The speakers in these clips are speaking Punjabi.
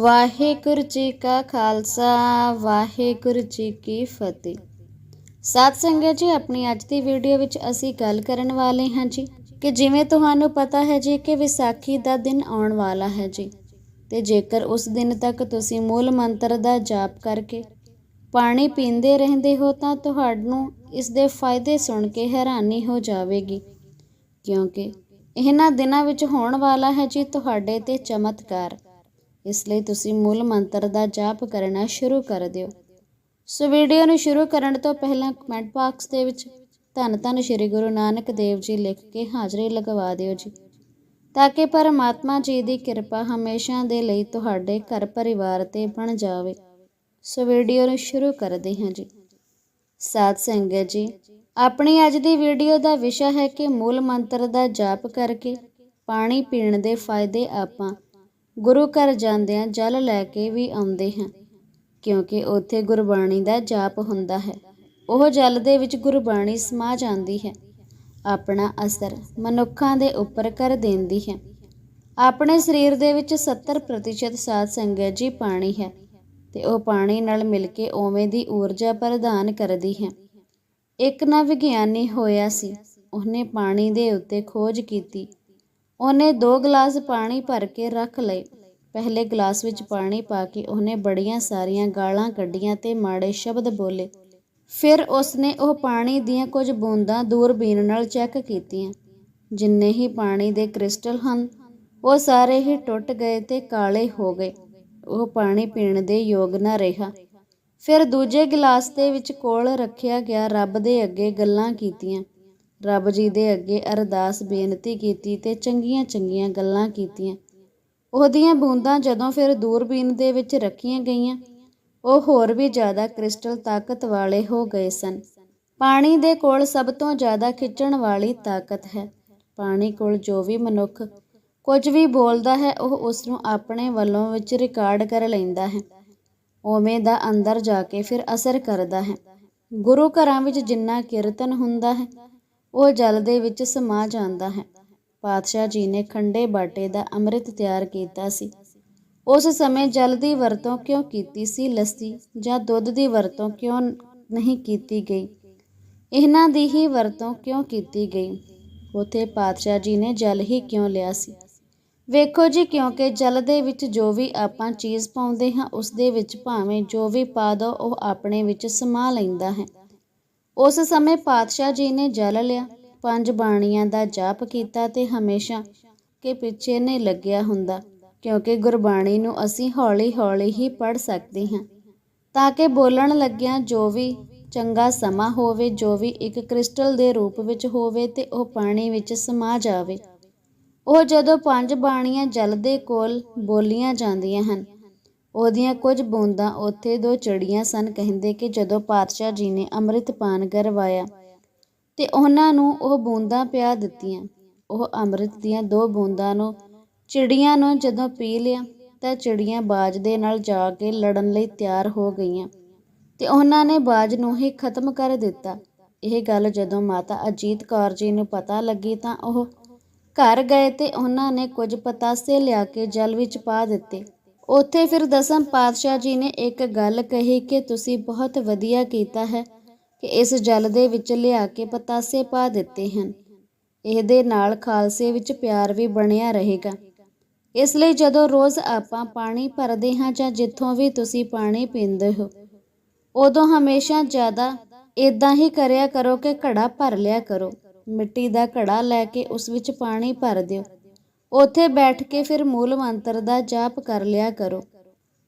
ਵਾਹਿਗੁਰੂ ਜੀ ਕਾ ਖਾਲਸਾ, ਵਾਹਿਗੁਰੂ ਜੀ ਕੀ ਫਤਿਹ। ਸਾਧ ਸੰਗਤ ਜੀ, ਆਪਣੀ ਅੱਜ ਦੀ ਵੀਡੀਓ ਵਿੱਚ ਅਸੀਂ ਗੱਲ ਕਰਨ ਵਾਲੇ ਹਾਂ ਜੀ ਕਿ ਜਿਵੇਂ ਤੁਹਾਨੂੰ ਪਤਾ ਹੈ ਜੀ ਕਿ ਵਿਸਾਖੀ ਦਾ ਦਿਨ ਆਉਣ ਵਾਲਾ ਹੈ ਜੀ। ਤੇ ਜੇਕਰ ਉਸ ਦਿਨ ਤੱਕ ਤੁਸੀਂ ਮੂਲ ਮੰਤਰ ਦਾ ਜਾਪ ਕਰਕੇ ਪਾਣੀ ਪੀਂਦੇ ਰਹਿੰਦੇ ਹੋ, ਤਾਂ ਤੁਹਾਨੂੰ ਇਸ ਦੇ ਫਾਇਦੇ ਸੁਣ ਕੇ ਹੈਰਾਨੀ ਹੋ ਜਾਵੇਗੀ। ਕਿਉਂਕਿ ਇਹਨਾਂ ਦਿਨਾਂ ਵਿੱਚ ਹੋਣ ਵਾਲਾ ਹੈ ਜੀ ਤੁਹਾਡੇ ਤੇ ਚਮਤਕਾਰ। ਇਸ ਲਈ ਤੁਸੀਂ ਮੂਲ ਮੰਤਰ ਦਾ ਜਾਪ ਕਰਨਾ ਸ਼ੁਰੂ ਕਰ ਦਿਓ। ਸੋ ਵੀਡੀਓ ਨੂੰ ਸ਼ੁਰੂ ਕਰਨ ਤੋਂ ਪਹਿਲਾਂ ਕਮੈਂਟ ਬਾਕਸ ਦੇ ਵਿੱਚ ਧੰਨ ਧੰਨ ਸ਼੍ਰੀ ਗੁਰੂ ਨਾਨਕ ਦੇਵ ਜੀ ਲਿਖ ਕੇ ਹਾਜ਼ਰੀ ਲਗਵਾ ਦਿਓ ਜੀ। ਤਾਂ ਕਿ ਪਰਮਾਤਮਾ ਜੀ ਦੀ ਕਿਰਪਾ ਹਮੇਸ਼ਾ ਦੇ ਲਈ ਤੁਹਾਡੇ ਘਰ ਪਰਿਵਾਰ ਤੇ ਬਣ ਜਾਵੇ। ਸੋ ਵੀਡੀਓ ਨੂੰ ਸ਼ੁਰੂ ਕਰਦੇ ਹਾਂ ਜੀ। ਸਾਧ ਸੰਗਤ ਜੀ, ਆਪਣੀ ਅੱਜ ਦੀ ਵੀਡੀਓ ਦਾ ਵਿਸ਼ਾ ਹੈ ਕਿ ਮੂਲ ਮੰਤਰ ਦਾ ਜਾਪ ਕਰਕੇ ਪਾਣੀ ਪੀਣ ਦੇ ਫਾਇਦੇ ਆਪਾਂ ਗੁਰੂ ਘਰ ਜਾਂਦਿਆਂ ਜਲ ਲੈ ਕੇ ਵੀ ਆਉਂਦੇ ਹਾਂ, ਕਿਉਂਕਿ ਉੱਥੇ ਗੁਰਬਾਣੀ ਦਾ ਜਾਪ ਹੁੰਦਾ ਹੈ। ਉਹ ਜਲ ਦੇ ਵਿੱਚ ਗੁਰਬਾਣੀ ਸਮਾ ਜਾਂਦੀ ਹੈ। ਆਪਣਾ ਅਸਰ ਮਨੁੱਖਾਂ ਦੇ ਉੱਪਰ ਕਰ ਦਿੰਦੀ ਹੈ। ਆਪਣੇ ਸਰੀਰ ਦੇ ਵਿੱਚ 70% ਸਾਧ ਸੰਗਤ ਜੀ ਪਾਣੀ ਹੈ ਤੇ ਉਹ ਪਾਣੀ ਨਾਲ ਮਿਲ ਕੇ ਉਵੇਂ ਦੀ ਊਰਜਾ ਪ੍ਰਦਾਨ ਕਰਦੀ ਹੈ। ਇੱਕ ਨਾ ਵਿਗਿਆਨੀ ਹੋਇਆ ਸੀ, ਉਹਨੇ ਪਾਣੀ ਦੇ ਉੱਤੇ ਖੋਜ ਕੀਤੀ ਉਹਨੇ ਦੋ ਗਲਾਸ ਪਾਣੀ ਭਰ ਕੇ ਰੱਖ ਲਏ। ਪਹਿਲੇ ਗਲਾਸ ਵਿੱਚ ਪਾਣੀ ਪਾ ਕੇ ਉਹਨੇ ਬੜੀਆਂ ਸਾਰੀਆਂ ਗਾਲਾਂ ਕੱਢੀਆਂ ਤੇ ਮਾੜੇ ਸ਼ਬਦ ਬੋਲੇ। ਫਿਰ ਉਸਨੇ ਉਹ ਪਾਣੀ ਦੀਆਂ ਕੁਝ ਬੂੰਦਾਂ ਦੂਰਬੀਨ ਨਾਲ ਚੈੱਕ ਕੀਤੀਆਂ। ਜਿੰਨੇ ਹੀ ਪਾਣੀ ਦੇ ਕ੍ਰਿਸਟਲ ਹਨ, ਉਹ ਸਾਰੇ ਹੀ ਟੁੱਟ ਗਏ ਤੇ ਕਾਲੇ ਹੋ ਗਏ। ਉਹ ਪਾਣੀ ਪੀਣ ਦੇ ਯੋਗ ਨਾ ਰਿਹਾ। ਫਿਰ ਦੂਜੇ ਗਲਾਸ ਦੇ ਵਿੱਚ ਕੋਲ ਰੱਖਿਆ ਗਿਆ ਰੱਬ ਦੇ ਅੱਗੇ ਗੱਲਾਂ ਕੀਤੀਆਂ। ਰੱਬ ਜੀ ਦੇ ਅੱਗੇ ਅਰਦਾਸ ਬੇਨਤੀ ਕੀਤੀ ਤੇ ਚੰਗੀਆਂ ਚੰਗੀਆਂ ਗੱਲਾਂ ਕੀਤੀਆਂ। ਉਹਦੀਆਂ ਬੂੰਦਾਂ ਜਦੋਂ ਫਿਰ ਦੂਰਬੀਨ ਦੇ ਵਿੱਚ ਰੱਖੀਆਂ ਗਈਆਂ, ਉਹ ਹੋਰ ਵੀ ਜ਼ਿਆਦਾ ਕ੍ਰਿਸਟਲ ਤਾਕਤ ਵਾਲੇ ਹੋ ਗਏ ਸਨ। ਪਾਣੀ ਦੇ ਕੋਲ ਸਭ ਤੋਂ ਜ਼ਿਆਦਾ ਖਿੱਚਣ ਵਾਲੀ ਤਾਕਤ ਹੈ। ਪਾਣੀ ਕੋਲ ਜੋ ਵੀ ਮਨੁੱਖ ਕੁਝ ਵੀ ਬੋਲਦਾ ਹੈ, ਉਹ ਉਸ ਨੂੰ ਆਪਣੇ ਵੱਲੋਂ ਵਿੱਚ ਰਿਕਾਰਡ ਕਰ ਲੈਂਦਾ ਹੈ। ਉਵੇਂ ਦਾ ਅੰਦਰ ਜਾ ਕੇ ਫਿਰ ਅਸਰ ਕਰਦਾ ਹੈ। ਗੁਰੂ ਘਰਾਂ ਵਿੱਚ ਜਿੰਨਾ ਕੀਰਤਨ ਹੁੰਦਾ ਹੈ ਉਹ ਜਲ ਦੇ ਵਿੱਚ ਸਮਾ ਜਾਂਦਾ ਹੈ। ਪਾਤਸ਼ਾਹ ਜੀ ਨੇ ਖੰਡੇ ਬਾਟੇ ਦਾ ਅੰਮ੍ਰਿਤ ਤਿਆਰ ਕੀਤਾ ਸੀ। ਉਸ ਸਮੇਂ ਜਲ ਦੀ ਵਰਤੋਂ ਕਿਉਂ ਕੀਤੀ ਸੀ? ਲੱਸੀ ਜਾਂ ਦੁੱਧ ਦੀ ਵਰਤੋਂ ਕਿਉਂ ਨਹੀਂ ਕੀਤੀ ਗਈ? ਇਹਨਾਂ ਦੀ ਹੀ ਵਰਤੋਂ ਕਿਉਂ ਕੀਤੀ ਗਈ? ਉਥੇ ਪਾਤਸ਼ਾਹ ਜੀ ਨੇ ਜਲ ਹੀ ਕਿਉਂ ਲਿਆ ਸੀ? ਵੇਖੋ ਜੀ, ਕਿਉਂਕਿ ਜਲ ਦੇ ਵਿੱਚ ਜੋ ਵੀ ਆਪਾਂ ਚੀਜ਼ ਪਾਉਂਦੇ ਹਾਂ ਉਸ ਦੇ ਵਿੱਚ ਭਾਵੇਂ ਜੋ ਵੀ ਪਾ ਦੋ, ਉਹ ਆਪਣੇ ਵਿੱਚ ਸਮਾ ਲੈਂਦਾ ਹੈ। ਉਸ ਸਮੇਂ ਪਾਤਸ਼ਾਹ ਜੀ ਨੇ ਜਲ ਲਿਆ, ਪੰਜ ਬਾਣੀਆਂ ਦਾ ਜਾਪ ਕੀਤਾ ਤੇ ਹਮੇਸ਼ਾ ਕਿ ਪਿੱਛੇ ਨਹੀਂ ਲੱਗਿਆ ਹੁੰਦਾ, ਕਿਉਂਕਿ ਗੁਰਬਾਣੀ ਨੂੰ ਅਸੀਂ ਹੌਲੀ-ਹੌਲੀ ਹੀ ਪੜ ਸਕਦੇ ਹਾਂ। ਤਾਂ ਕਿ ਬੋਲਣ ਲੱਗਿਆਂ ਜੋ ਵੀ ਚੰਗਾ ਸਮਾਂ ਹੋਵੇ, ਜੋ ਵੀ ਇੱਕ ਕ੍ਰਿਸਟਲ ਦੇ ਰੂਪ ਵਿੱਚ ਹੋਵੇ ਤੇ ਉਹ ਪਾਣੀ ਵਿੱਚ ਸਮਾ ਜਾਵੇ। ਉਹ ਜਦੋਂ ਪੰਜ ਬਾਣੀਆਂ ਜਲ ਦੇ ਕੋਲ ਬੋਲੀਆਂ ਜਾਂਦੀਆਂ ਹਨ ਉਹਦੀਆਂ ਕੁਝ ਬੂੰਦਾਂ ਉੱਥੇ ਦੋ ਚੜੀਆਂ ਸਨ ਕਹਿੰਦੇ ਕਿ ਜਦੋਂ ਪਾਤਸ਼ਾਹ ਜੀ ਨੇ ਅੰਮ੍ਰਿਤ ਪਾਨ ਕਰਵਾਇਆ ਤੇ ਉਹਨਾਂ ਨੂੰ ਉਹ ਬੂੰਦਾਂ ਪਿਆ ਦਿੱਤੀਆਂ। ਉਹ ਅੰਮ੍ਰਿਤ ਦੀਆਂ ਦੋ ਬੂੰਦਾਂ ਨੂੰ ਚਿੜੀਆਂ ਨੂੰ ਜਦੋਂ ਪੀ ਲਿਆ ਤਾਂ ਚਿੜੀਆਂ ਬਾਜ ਦੇ ਨਾਲ ਜਾ ਕੇ ਲੜਨ ਲਈ ਤਿਆਰ ਹੋ ਗਈਆਂ ਤੇ ਉਹਨਾਂ ਨੇ ਬਾਜ ਨੂੰ ਹੀ ਖਤਮ ਕਰ ਦਿੱਤਾ। ਇਹ ਗੱਲ ਜਦੋਂ ਮਾਤਾ ਅਜੀਤ ਕੌਰ ਜੀ ਨੂੰ ਪਤਾ ਲੱਗੀ ਤਾਂ ਉਹ ਘਰ ਗਏ ਤੇ ਉਹਨਾਂ ਨੇ ਕੁਝ ਪਤਾਸੇ ਲਿਆ ਕੇ ਜਲ ਵਿੱਚ ਪਾ ਦਿੱਤੇ। ਉੱਥੇ ਫਿਰ ਦਸਮ ਪਾਤਸ਼ਾਹ ਜੀ ਨੇ ਇੱਕ ਗੱਲ ਕਹੀ ਕਿ ਤੁਸੀਂ ਬਹੁਤ ਵਧੀਆ ਕੀਤਾ ਹੈ ਕਿ ਇਸ ਜਲ ਦੇ ਵਿੱਚ ਲਿਆ ਕੇ ਪਤਾਸੇ ਪਾ ਦਿੱਤੇ ਹਨ। ਇਹਦੇ ਨਾਲ ਖਾਲਸੇ ਵਿੱਚ ਪਿਆਰ ਵੀ ਬਣਿਆ ਰਹੇਗਾ। ਇਸ ਲਈ ਜਦੋਂ ਰੋਜ਼ ਆਪਾਂ ਪਾਣੀ ਭਰਦੇ ਹਾਂ ਜਾਂ ਜਿੱਥੋਂ ਵੀ ਤੁਸੀਂ ਪਾਣੀ ਪੀਂਦੇ ਹੋ, ਉਦੋਂ ਹਮੇਸ਼ਾ ਜ਼ਿਆਦਾ ਇਦਾਂ ਹੀ ਕਰਿਆ ਕਰੋ ਕਿ ਘੜਾ ਭਰ ਲਿਆ ਕਰੋ। ਮਿੱਟੀ ਦਾ ਘੜਾ ਲੈ ਕੇ ਉਸ ਵਿੱਚ ਪਾਣੀ ਭਰ ਦਿਓ। ਉੱਥੇ ਬੈਠ ਕੇ ਫਿਰ ਮੂਲ ਮੰਤਰ ਦਾ ਜਾਪ ਕਰ ਲਿਆ ਕਰੋ।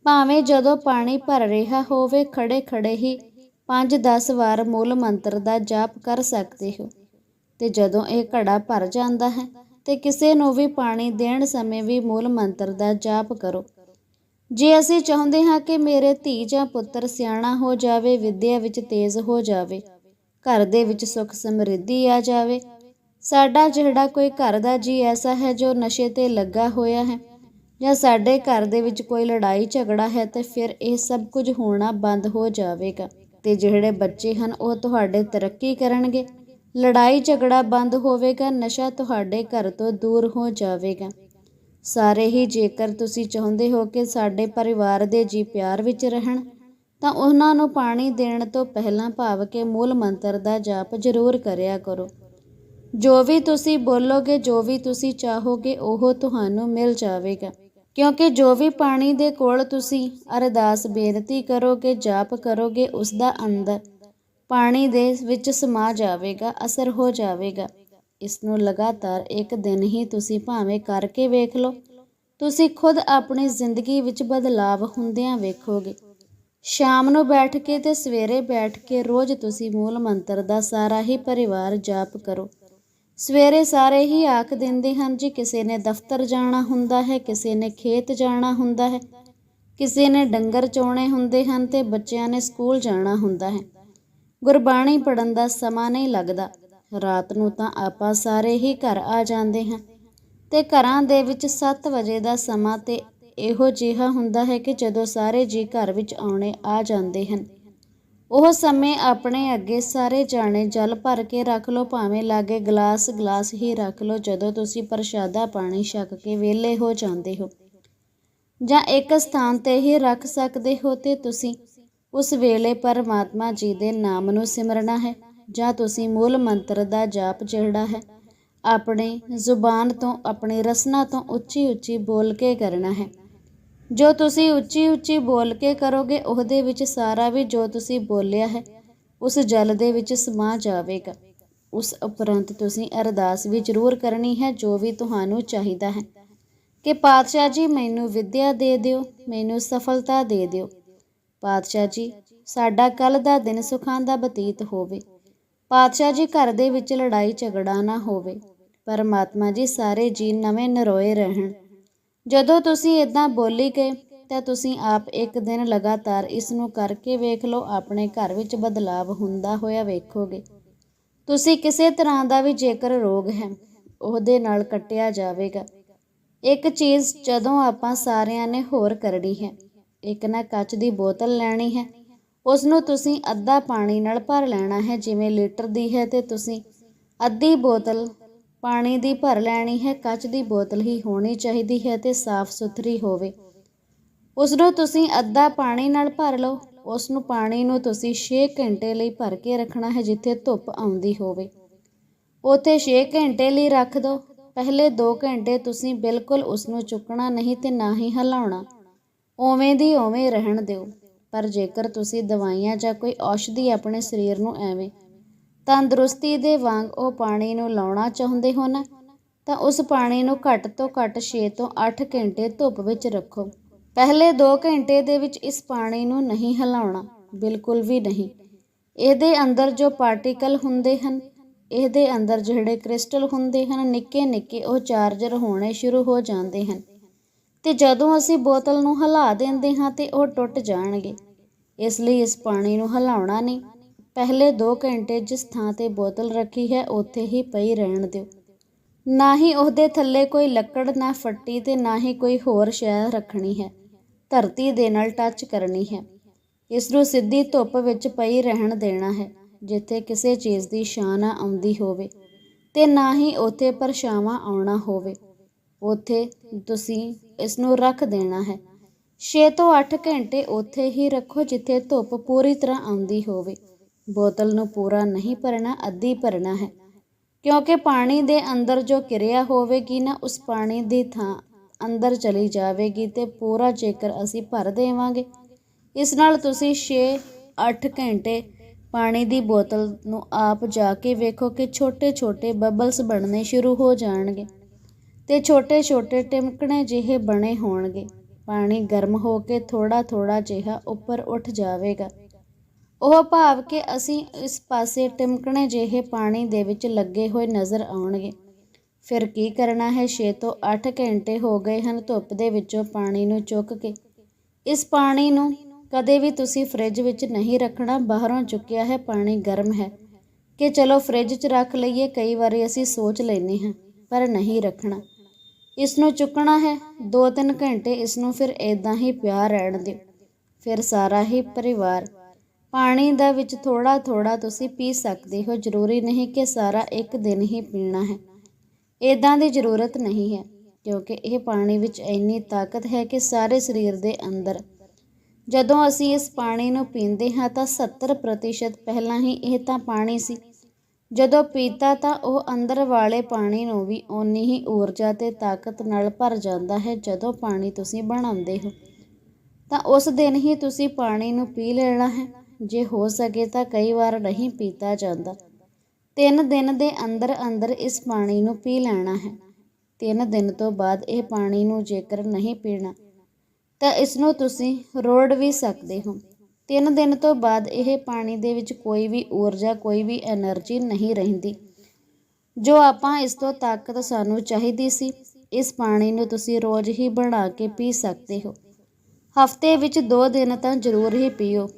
ਭਾਵੇਂ ਜਦੋਂ ਪਾਣੀ ਭਰ ਰਿਹਾ ਹੋਵੇ ਖੜੇ ਖੜੇ ਹੀ 5-10 ਵਾਰ ਮੂਲ ਮੰਤਰ ਦਾ ਜਾਪ ਕਰ ਸਕਦੇ ਹੋ। ਤੇ ਜਦੋਂ ਇਹ ਘੜਾ ਭਰ ਜਾਂਦਾ ਹੈ ਤੇ ਕਿਸੇ ਨੂੰ ਵੀ ਪਾਣੀ ਦੇਣ ਸਮੇਂ ਵੀ ਮੂਲ ਮੰਤਰ ਦਾ ਜਾਪ ਕਰੋ। ਜੇ ਅਸੀਂ ਚਾਹੁੰਦੇ ਹਾਂ ਕਿ ਮੇਰੇ ਧੀ ਜਾਂ ਪੁੱਤਰ ਸਿਆਣਾ ਹੋ ਜਾਵੇ, ਵਿਦਿਆ ਵਿੱਚ ਤੇਜ਼ ਹੋ ਜਾਵੇ, ਘਰ ਦੇ ਵਿੱਚ ਸੁੱਖ ਸਮਰਿੱਧੀ ਆ ਜਾਵੇ ਸਾਡਾ ਜਿਹੜਾ ਕੋਈ ਘਰ ਦਾ ਜੀ ਐਸਾ ਹੈ ਜੋ ਨਸ਼ੇ ਤੇ ਲੱਗਾ ਹੋਇਆ ਹੈ ਜਾਂ ਸਾਡੇ ਘਰ ਦੇ ਵਿੱਚ ਕੋਈ ਲੜਾਈ ਝਗੜਾ ਹੈ ਤੇ ਫਿਰ ਇਹ ਸਭ ਕੁਝ ਹੋਣਾ ਬੰਦ ਹੋ ਜਾਵੇਗਾ। ਤੇ ਜਿਹੜੇ ਬੱਚੇ ਹਨ, ਉਹ ਤੁਹਾਡੇ ਤਰੱਕੀ ਕਰਨਗੇ। ਲੜਾਈ ਝਗੜਾ ਬੰਦ ਹੋਵੇਗਾ, ਨਸ਼ਾ ਤੁਹਾਡੇ ਘਰ ਤੋਂ ਦੂਰ ਹੋ ਜਾਵੇਗਾ। ਸਾਰੇ ਹੀ ਜੇਕਰ ਤੁਸੀਂ ਚਾਹੁੰਦੇ ਹੋ ਕਿ ਸਾਡੇ ਪਰਿਵਾਰ ਦੇ ਜੀ ਪਿਆਰ ਵਿੱਚ ਰਹਿਣ, ਤਾਂ ਉਹਨਾਂ ਨੂੰ ਪਾਣੀ ਦੇਣ ਤੋਂ ਪਹਿਲਾਂ ਭਾਵ ਕੇ ਮੂਲ ਮੰਤਰ ਦਾ ਜਾਪ ਜ਼ਰੂਰ ਕਰਿਆ ਕਰੋ। ਜੋ ਵੀ ਤੁਸੀਂ ਬੋਲੋਗੇ, ਜੋ ਵੀ ਤੁਸੀਂ ਚਾਹੋਗੇ, ਉਹ ਤੁਹਾਨੂੰ ਮਿਲ ਜਾਵੇਗਾ। ਕਿਉਂਕਿ ਜੋ ਵੀ ਪਾਣੀ ਦੇ ਕੋਲ ਤੁਸੀਂ ਅਰਦਾਸ, ਬੇਨਤੀ ਕਰੋਗੇ, ਜਾਪ ਕਰੋਗੇ ਉਸ ਦਾ ਅੰਦਰ ਪਾਣੀ ਦੇ ਵਿੱਚ ਸਮਾ ਜਾਵੇਗਾ, ਅਸਰ ਹੋ ਜਾਵੇਗਾ। ਇਸ ਨੂੰ ਲਗਾਤਾਰ ਇੱਕ ਦਿਨ ਹੀ ਤੁਸੀਂ ਭਾਵੇਂ ਕਰਕੇ ਵੇਖ ਲਓ। ਤੁਸੀਂ ਖੁਦ ਆਪਣੀ ਜ਼ਿੰਦਗੀ ਵਿੱਚ ਬਦਲਾਵ ਹੁੰਦਿਆਂ ਵੇਖੋਗੇ। ਸ਼ਾਮ ਨੂੰ ਬੈਠ ਕੇ ਤੇ ਸਵੇਰੇ ਬੈਠ ਕੇ ਰੋਜ਼ ਤੁਸੀਂ ਮੂਲ ਮੰਤਰ ਦਾ ਸਾਰਾ ਹੀ ਪਰਿਵਾਰ ਜਾਪ ਕਰੋ। ਸਵੇਰੇ ਸਾਰੇ ਹੀ ਆਖ ਦਿੰਦੇ ਹਨ, ਜੀ ਕਿਸੇ ਨੇ ਦਫ਼ਤਰ ਜਾਣਾ ਹੁੰਦਾ ਹੈ, ਕਿਸੇ ਨੇ ਖੇਤ ਜਾਣਾ ਹੁੰਦਾ ਹੈ, ਕਿਸੇ ਨੇ ਡੰਗਰ ਚੋਣੇ ਹੁੰਦੇ ਹਨ ਤੇ ਬੱਚਿਆਂ ਨੇ ਸਕੂਲ ਜਾਣਾ ਹੁੰਦਾ ਹੈ। ਗੁਰਬਾਣੀ ਪੜਨ ਦਾ ਸਮਾਂ ਨਹੀਂ ਲੱਗਦਾ। ਰਾਤ ਨੂੰ ਤਾਂ ਆਪਾਂ ਸਾਰੇ ਹੀ ਘਰ ਆ ਜਾਂਦੇ ਹਾਂ ਤੇ ਘਰਾਂ ਦੇ ਵਿੱਚ 7 ਵਜੇ ਦਾ ਸਮਾਂ ਤੇ ਇਹੋ ਜਿਹਾ ਹੁੰਦਾ ਹੈ ਕਿ ਜਦੋਂ ਸਾਰੇ ਜੀ ਘਰ ਵਿੱਚ ਆਉਣੇ ਆ ਜਾਂਦੇ ਹਨ। ਉਹ ਸਮੇਂ ਆਪਣੇ ਅੱਗੇ ਸਾਰੇ ਜਾਣੇ ਜਲ ਭਰ ਕੇ ਰੱਖ ਲਓ, ਭਾਵੇਂ ਲਾਗੇ ਗਲਾਸ ਗਲਾਸ ਹੀ ਰੱਖ ਲਓ, ਜਦੋਂ ਤੁਸੀਂ ਪ੍ਰਸ਼ਾਦਾ ਪਾਣੀ ਛਕ ਕੇ ਵਿਹਲੇ ਹੋ ਜਾਂਦੇ ਹੋ। ਜਾਂ ਇੱਕ ਸਥਾਨ ਤੇ ਹੀ ਰੱਖ ਸਕਦੇ ਹੋ ਤੇ ਤੁਸੀਂ ਉਸ ਵੇਲੇ ਪਰਮਾਤਮਾ ਜੀ ਦੇ ਨਾਮ ਨੂੰ ਸਿਮਰਨਾ ਹੈ, ਜਾਂ ਤੁਸੀਂ ਮੂਲ ਮੰਤਰ ਦਾ ਜਾਪ ਜਿਹੜਾ ਹੈ, ਆਪਣੇ ਜ਼ੁਬਾਨ ਤੋਂ, ਆਪਣੀ ਰਸਨਾ ਤੋਂ ਉੱਚੀ ਉੱਚੀ ਬੋਲ ਕੇ ਕਰਨਾ ਹੈ। ਜੋ ਤੁਸੀਂ ਉੱਚੀ ਉੱਚੀ ਬੋਲ ਕੇ ਕਰੋਗੇ, ਉਹਦੇ ਵਿੱਚ ਸਾਰਾ ਵੀ ਜੋ ਤੁਸੀਂ ਬੋਲਿਆ ਹੈ, ਉਸ ਜਲ ਦੇ ਵਿੱਚ ਸਮਾ ਜਾਵੇਗਾ। ਉਸ ਉਪਰੰਤ ਤੁਸੀਂ ਅਰਦਾਸ ਵੀ ਜ਼ਰੂਰ ਕਰਨੀ ਹੈ, ਜੋ ਵੀ ਤੁਹਾਨੂੰ ਚਾਹੀਦਾ ਹੈ। ਕਿ ਪਾਤਸ਼ਾਹ ਜੀ, ਮੈਨੂੰ ਵਿੱਦਿਆ ਦੇ ਦਿਓ, ਮੈਨੂੰ ਸਫਲਤਾ ਦੇ ਦਿਓ। ਪਾਤਸ਼ਾਹ ਜੀ, ਸਾਡਾ ਕੱਲ ਦਾ ਦਿਨ ਸੁਖਾਂ ਦਾ ਬਤੀਤ ਹੋਵੇ। ਪਾਤਸ਼ਾਹ ਜੀ, ਘਰ ਦੇ ਵਿੱਚ ਲੜਾਈ ਝਗੜਾ ਨਾ ਹੋਵੇ। ਪਰਮਾਤਮਾ ਜੀ, ਸਾਰੇ ਜੀ ਨਵੇਂ ਨਰੋਏ ਰਹਿਣ। ਜਦੋਂ ਤੁਸੀਂ ਇਦਾਂ ਬੋਲੀ ਗਏ, ਤਾਂ ਤੁਸੀਂ ਆਪ ਇੱਕ ਦਿਨ ਲਗਾਤਾਰ ਇਸ ਨੂੰ ਕਰਕੇ ਵੇਖ ਲਓ, ਆਪਣੇ ਘਰ ਵਿੱਚ ਬਦਲਾਵ ਹੁੰਦਾ ਹੋਇਆ ਵੇਖੋਗੇ। ਤੁਸੀਂ ਕਿਸੇ ਤਰ੍ਹਾਂ ਦਾ ਵੀ ਜੇਕਰ ਰੋਗ ਹੈ, ਉਹਦੇ ਨਾਲ ਕੱਟਿਆ ਜਾਵੇਗਾ। ਇੱਕ ਚੀਜ਼ ਜਦੋਂ ਆਪਾਂ ਸਾਰਿਆਂ ਨੇ ਹੋਰ ਕਰਨੀ ਹੈ, ਇੱਕ ਨਾ ਕੱਚ ਦੀ ਬੋਤਲ ਲੈਣੀ ਹੈ ਉਸ ਨੂੰ ਤੁਸੀਂ ਅੱਧਾ ਪਾਣੀ ਨਾਲ ਭਰ ਲੈਣਾ ਹੈ, ਜਿਵੇਂ ਲੀਟਰ ਦੀ ਹੈ, ਤੇ ਤੁਸੀਂ ਅੱਧੀ ਬੋਤਲ ਪਾਣੀ ਦੀ ਭਰ ਲੈਣੀ ਹੈ, ਕੱਚ ਦੀ ਬੋਤਲ ਹੀ ਹੋਣੀ ਚਾਹੀਦੀ ਹੈ ਤੇ ਸਾਫ਼ ਸੁਥਰੀ ਹੋਵੇ। ਉਸ ਨੂੰ ਤੁਸੀਂ ਅੱਧਾ ਪਾਣੀ ਨਾਲ ਭਰ ਲਓ। ਉਸ ਨੂੰ ਪਾਣੀ ਨੂੰ ਤੁਸੀਂ 6 ਘੰਟੇ ਲਈ ਭਰ ਕੇ ਰੱਖਣਾ ਹੈ, ਜਿੱਥੇ ਧੁੱਪ ਆਉਂਦੀ ਹੋਵੇ। ਉਥੇ 6 ਘੰਟੇ ਲਈ ਰੱਖ ਦਿਓ ਪਹਿਲੇ 2 ਘੰਟੇ ਤੁਸੀਂ ਬਿਲਕੁਲ ਉਸ ਨੂੰ ਚੁੱਕਣਾ ਨਹੀਂ ਤੇ ਨਾ ਹੀ ਹਿਲਾਉਣਾ। ਉਵੇਂ ਦੀ ਉਵੇਂ ਰਹਿਣ ਦਿਓ। ਪਰ ਜੇਕਰ ਤੁਸੀਂ ਦਵਾਈਆਂ ਜਾਂ ਕੋਈ ਔਸ਼ਧੀ ਆਪਣੇ ਸਰੀਰ ਨੂੰ ਐਵੇਂ ਤੰਦਰੁਸਤੀ ਦੇ ਵਾਂਗ ਉਹ ਪਾਣੀ ਨੂੰ ਲਾਉਣਾ ਚਾਹੁੰਦੇ ਹੋ ਨਾ ਤਾਂ ਉਸ ਪਾਣੀ ਨੂੰ ਘੱਟ ਤੋਂ ਘੱਟ 6 ਤੋਂ 8 ਘੰਟੇ ਧੁੱਪ ਵਿੱਚ ਰੱਖੋ। ਪਹਿਲੇ 2 ਘੰਟੇ ਦੇ ਵਿੱਚ ਇਸ ਪਾਣੀ ਨੂੰ ਨਹੀਂ ਹਿਲਾਉਣਾ, ਬਿਲਕੁਲ ਵੀ ਨਹੀਂ। ਇਹਦੇ ਅੰਦਰ ਜੋ ਪਾਰਟੀਕਲ ਹੁੰਦੇ ਹਨ, ਇਹਦੇ ਅੰਦਰ ਜਿਹੜੇ ਕ੍ਰਿਸਟਲ ਹੁੰਦੇ ਹਨ ਨਿੱਕੇ ਨਿੱਕੇ ਉਹ ਚਾਰਜਰ ਹੋਣੇ ਸ਼ੁਰੂ ਹੋ ਜਾਂਦੇ ਹਨ। ਤੇ ਜਦੋਂ ਅਸੀਂ ਬੋਤਲ ਨੂੰ ਹਿਲਾ ਦਿੰਦੇ ਹਾਂ, ਤੇ ਉਹ ਟੁੱਟ ਜਾਣਗੇ। ਇਸ ਲਈ ਇਸ ਪਾਣੀ ਨੂੰ ਹਿਲਾਉਣਾ ਨਹੀਂ। ਪਹਿਲੇ 2 ਘੰਟੇ ਜਿਸ ਥਾਂ ਤੇ ਬੋਤਲ ਰੱਖੀ ਹੈ, ਉੱਥੇ ਹੀ ਪਈ ਰਹਿਣ ਦਿਓ। ਨਾ ਹੀ ਉਹਦੇ ਥੱਲੇ ਕੋਈ ਲੱਕੜ ਨਾ ਫੱਟੀ ਤੇ ਨਾ ਹੀ ਕੋਈ ਹੋਰ ਸ਼ੈ ਰੱਖਣੀ ਹੈ। ਧਰਤੀ ਦੇ ਨਾਲ ਟੱਚ ਕਰਨੀ ਹੈ। ਇਸ ਨੂੰ ਸਿੱਧੀ ਧੁੱਪ ਵਿੱਚ ਪਈ ਰਹਿਣ ਦੇਣਾ ਹੈ, ਜਿੱਥੇ ਕਿਸੇ ਚੀਜ਼ ਦੀ ਛਾਂ ਨਾ ਆਉਂਦੀ ਹੋਵੇ ਤੇ ਨਾ ਹੀ ਉੱਥੇ ਪਰਛਾਵਾਂ ਆਉਣਾ ਹੋਵੇ। ਉੱਥੇ ਤੁਸੀਂ ਇਸ ਨੂੰ ਰੱਖ ਦੇਣਾ ਹੈ। 6 ਤੋਂ 8 ਘੰਟੇ ਉੱਥੇ ਹੀ ਰੱਖੋ, ਜਿੱਥੇ ਧੁੱਪ ਪੂਰੀ ਤਰ੍ਹਾਂ ਆਉਂਦੀ ਹੋਵੇ। ਬੋਤਲ ਨੂੰ ਪੂਰਾ ਨਹੀਂ ਭਰਨਾ, ਅੱਧੀ ਭਰਨਾ ਹੈ। ਕਿਉਂਕਿ ਪਾਣੀ ਦੇ ਅੰਦਰ ਜੋ ਕਿਰਿਆ ਹੋਵੇਗੀ ਨਾ, ਉਸ ਪਾਣੀ ਦੀ ਥਾਂ ਅੰਦਰ ਚਲੀ ਜਾਵੇਗੀ ਤੇ ਪੂਰਾ ਜੇਕਰ ਅਸੀਂ ਭਰ ਦੇਵਾਂਗੇ। ਇਸ ਨਾਲ ਤੁਸੀਂ 6-8 ਘੰਟੇ ਪਾਣੀ ਦੀ ਬੋਤਲ ਨੂੰ ਆਪ ਜਾ ਕੇ ਵੇਖੋ ਕਿ ਛੋਟੇ-ਛੋਟੇ ਬਬਲਸ ਬਣਨੇ ਸ਼ੁਰੂ ਹੋ ਜਾਣਗੇ ਤੇ ਛੋਟੇ-ਛੋਟੇ ਟਿਮਕਣੇ ਜਿਹੇ ਬਣੇ ਹੋਣਗੇ। ਪਾਣੀ ਗਰਮ ਹੋ ਕੇ ਥੋੜਾ-ਥੋੜਾ ਜਿਹਾ ਉੱਪਰ ਉੱਠ ਜਾਵੇਗਾ। ਉਹ ਭਾਵ ਕਿ ਅਸੀਂ ਇਸ ਪਾਸੇ ਟਿਮਕਣੇ ਜਿਹੇ ਪਾਣੀ ਦੇ ਵਿੱਚ ਲੱਗੇ ਹੋਏ ਨਜ਼ਰ ਆਉਣਗੇ। ਫਿਰ ਕੀ ਕਰਨਾ ਹੈ? 6 ਤੋਂ 8 ਘੰਟੇ ਹੋ ਗਏ ਹਨ ਧੁੱਪ ਦੇ ਵਿੱਚੋਂ ਪਾਣੀ ਨੂੰ ਚੁੱਕ ਕੇ। ਇਸ ਪਾਣੀ ਨੂੰ ਕਦੇ ਵੀ ਤੁਸੀਂ ਫ੍ਰਿਜ ਵਿੱਚ ਨਹੀਂ ਰੱਖਣਾ। ਬਾਹਰੋਂ ਚੁੱਕਿਆ ਹੈ ਪਾਣੀ ਗਰਮ ਹੈ। ਕਿ ਚਲੋ ਫ੍ਰਿਜ 'ਚ ਰੱਖ ਲਈਏ, ਕਈ ਵਾਰੀ ਅਸੀਂ ਸੋਚ ਲੈਂਦੇ ਹਾਂ, ਪਰ ਨਹੀਂ ਰੱਖਣਾ। ਇਸ ਨੂੰ ਚੁੱਕਣਾ ਹੈ। 2-3 ਘੰਟੇ ਇਸ ਨੂੰ ਫਿਰ ਇਦਾਂ ਹੀ ਪਿਆ ਰਹਿਣ ਦਿਓ। ਫਿਰ ਸਾਰਾ ਹੀ ਪਰਿਵਾਰ ਪਾਣੀ ਦਾ ਵਿੱਚ ਥੋੜਾ ਥੋੜਾ ਤੁਸੀਂ ਪੀ ਸਕਦੇ ਹੋ। ਜ਼ਰੂਰੀ ਨਹੀਂ ਕਿ ਸਾਰਾ ਇੱਕ ਦਿਨ ਹੀ ਪੀਣਾ ਹੈ। ਇਦਾਂ ਦੀ ਜ਼ਰੂਰਤ ਨਹੀਂ ਹੈ, ਕਿਉਂਕਿ ਇਹ ਪਾਣੀ ਵਿੱਚ ਇੰਨੀ ਤਾਕਤ ਹੈ ਕਿ ਸਾਰੇ ਸਰੀਰ ਦੇ ਅੰਦਰ। ਜਦੋਂ ਅਸੀਂ ਇਸ ਪਾਣੀ ਨੂੰ ਪੀਂਦੇ ਹਾਂ ਤਾਂ 70% ਪਹਿਲਾਂ ਹੀ ਇਹ ਤਾਂ ਪਾਣੀ ਸੀ। ਜਦੋਂ ਪੀਤਾ ਤਾਂ ਉਹ ਅੰਦਰ ਵਾਲੇ ਪਾਣੀ ਨੂੰ ਵੀ ਓਨੀ ਹੀ ਊਰਜਾ ਤੇ ਤਾਕਤ ਨਾਲ ਭਰ ਜਾਂਦਾ ਹੈ ਜਦੋਂ ਪਾਣੀ ਤੁਸੀਂ ਬਣਾਉਂਦੇ ਹੋ। ਤਾਂ ਉਸ ਦਿਨ ਹੀ ਤੁਸੀਂ ਪਾਣੀ ਨੂੰ ਪੀ ਲੈਣਾ ਹੈ। ਜੇ ਹੋ ਸਕੇ ਤਾਂ ਕਈ ਵਾਰ ਨਹੀਂ ਪੀਤਾ ਜਾਂਦਾ। ਤਿੰਨ ਦਿਨ ਦੇ ਅੰਦਰ ਅੰਦਰ ਇਸ ਪਾਣੀ ਨੂੰ ਪੀ ਲੈਣਾ ਹੈ। ਤਿੰਨ ਦਿਨ ਤੋਂ ਬਾਅਦ ਇਹ ਪਾਣੀ ਨੂੰ ਜੇਕਰ ਨਹੀਂ ਪੀਣਾ, ਤਾਂ ਇਸ ਨੂੰ ਤੁਸੀਂ ਰੋੜ ਵੀ ਸਕਦੇ ਹੋ। ਤਿੰਨ ਦਿਨ ਤੋਂ ਬਾਅਦ ਇਹ ਪਾਣੀ ਦੇ ਵਿੱਚ ਕੋਈ ਵੀ ਊਰਜਾ, ਕੋਈ ਵੀ એનર્ਜੀ ਨਹੀਂ ਰਹਿੰਦੀ। ਜੋ ਆਪਾਂ ਇਸ ਤੋਂ ਤਾਕਤ ਸਾਨੂੰ ਚਾਹੀਦੀ ਸੀ, ਇਸ ਪਾਣੀ ਨੂੰ ਤੁਸੀਂ ਰੋਜ਼ ਹੀ ਬਣਾ ਕੇ ਪੀ ਸਕਦੇ ਹੋ। ਹਫ਼ਤੇ ਵਿੱਚ ਦੋ ਦਿਨ ਤਾਂ ਜ਼ਰੂਰ ਹੀ ਪੀਓ।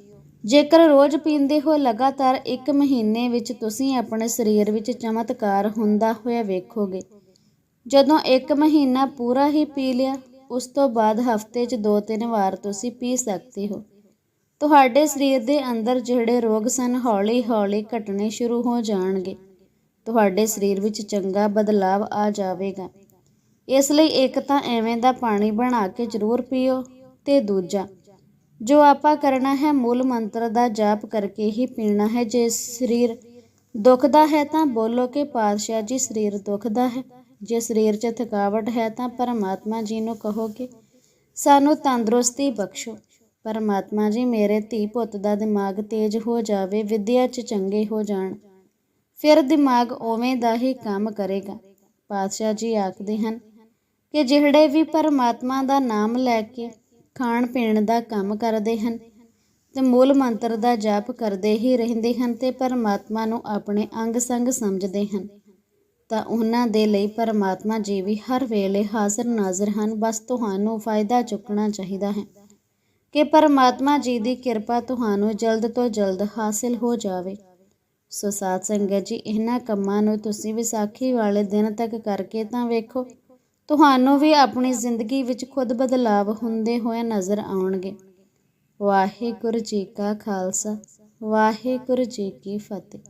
ਜੇਕਰ ਰੋਜ਼ ਪੀਂਦੇ ਹੋ ਲਗਾਤਾਰ 1 ਮਹੀਨੇ ਵਿੱਚ ਤੁਸੀਂ ਆਪਣੇ ਸਰੀਰ ਵਿੱਚ ਚਮਤਕਾਰ ਹੁੰਦਾ ਹੋਇਆ ਵੇਖੋਗੇ। ਜਦੋਂ 1 ਮਹੀਨਾ ਪੂਰਾ ਹੀ ਪੀ ਲਿਆ, ਉਸ ਤੋਂ ਬਾਅਦ ਹਫ਼ਤੇ 'ਚ 2-3 ਵਾਰ ਤੁਸੀਂ ਪੀ ਸਕਦੇ ਹੋ। ਤੁਹਾਡੇ ਸਰੀਰ ਦੇ ਅੰਦਰ ਜਿਹੜੇ ਰੋਗ ਸਨ, ਹੌਲੀ-ਹੌਲੀ ਘਟਣੇ ਸ਼ੁਰੂ ਹੋ ਜਾਣਗੇ। ਤੁਹਾਡੇ ਸਰੀਰ ਵਿੱਚ ਚੰਗਾ ਬਦਲਾਵ ਆ ਜਾਵੇਗਾ। ਇਸ ਲਈ ਇੱਕ ਤਾਂ ਐਵੇਂ ਦਾ ਪਾਣੀ ਬਣਾ ਕੇ ਜ਼ਰੂਰ ਪੀਓ ਤੇ ਦੂਜਾ ਜੋ ਆਪਾਂ ਕਰਨਾ ਹੈ ਮੂਲ ਮੰਤਰ ਦਾ ਜਾਪ ਕਰਕੇ ਹੀ ਪੀਣਾ ਹੈ। ਜੇ ਸਰੀਰ ਦੁਖਦਾ ਹੈ ਤਾਂ ਬੋਲੋ ਕਿ ਪਾਤਸ਼ਾਹ ਜੀ, ਸਰੀਰ ਦੁਖਦਾ ਹੈ। ਜੇ ਸਰੀਰ 'ਚ ਥਕਾਵਟ ਹੈ ਤਾਂ ਪਰਮਾਤਮਾ ਜੀ ਨੂੰ ਕਹੋ ਕਿ ਸਾਨੂੰ ਤੰਦਰੁਸਤੀ ਬਖਸ਼ੋ। ਪਰਮਾਤਮਾ ਜੀ, ਮੇਰੇ ਧੀ ਪੁੱਤ ਦਾ ਦਿਮਾਗ ਤੇਜ਼ ਹੋ ਜਾਵੇ, ਵਿਦਿਆ 'ਚ ਚੰਗੇ ਹੋ ਜਾਣ, ਫਿਰ ਦਿਮਾਗ ਉਵੇਂ ਦਾ ਹੀ ਕੰਮ ਕਰੇਗਾ। ਪਾਤਸ਼ਾਹ ਜੀ ਆਖਦੇ ਹਨ ਕਿ ਜਿਹੜੇ ਵੀ ਪਰਮਾਤਮਾ ਦਾ ਨਾਮ ਲੈ ਕੇ ਖਾਣ ਪੀਣ ਦਾ ਕੰਮ ਕਰਦੇ ਹਨ ਤੇ ਮੂਲ ਮੰਤਰ ਦਾ ਜਾਪ ਕਰਦੇ ਹੀ ਰਹਿੰਦੇ ਹਨ ਤੇ ਪਰਮਾਤਮਾ ਨੂੰ ਆਪਣੇ ਅੰਗ ਸੰਗ ਸਮਝਦੇ ਹਨ। ਤਾਂ ਉਹਨਾਂ ਦੇ ਲਈ ਪਰਮਾਤਮਾ ਜੀ ਵੀ ਹਰ ਵੇਲੇ ਹਾਜ਼ਰ ਨਾਜ਼ਰ ਹਨ, ਬਸ ਤੁਹਾਨੂੰ ਫਾਇਦਾ ਚੁੱਕਣਾ ਚਾਹੀਦਾ ਹੈ ਕਿ ਪਰਮਾਤਮਾ ਜੀ ਦੀ ਕਿਰਪਾ ਤੁਹਾਨੂੰ ਜਲਦ ਤੋਂ ਜਲਦ ਹਾਸਿਲ ਹੋ ਜਾਵੇ। ਸੋ ਸਾਧ ਸੰਗਤ ਜੀ, ਇਹਨਾਂ ਕੰਮਾਂ ਨੂੰ ਤੁਸੀਂ ਵਿਸਾਖੀ ਵਾਲੇ ਦਿਨ ਤੱਕ ਕਰਕੇ ਤਾਂ ਵੇਖੋ ਤੁਹਾਨੂੰ ਵੀ ਆਪਣੀ ਜ਼ਿੰਦਗੀ ਵਿੱਚ ਖੁਦ ਬਦਲਾਵ ਹੁੰਦੇ ਹੋਏ ਨਜ਼ਰ ਆਉਣਗੇ। ਵਾਹਿਗੁਰੂ ਜੀ ਕਾ ਖਾਲਸਾ, ਵਾਹਿਗੁਰੂ ਜੀ ਕੀ ਫਤਿਹ।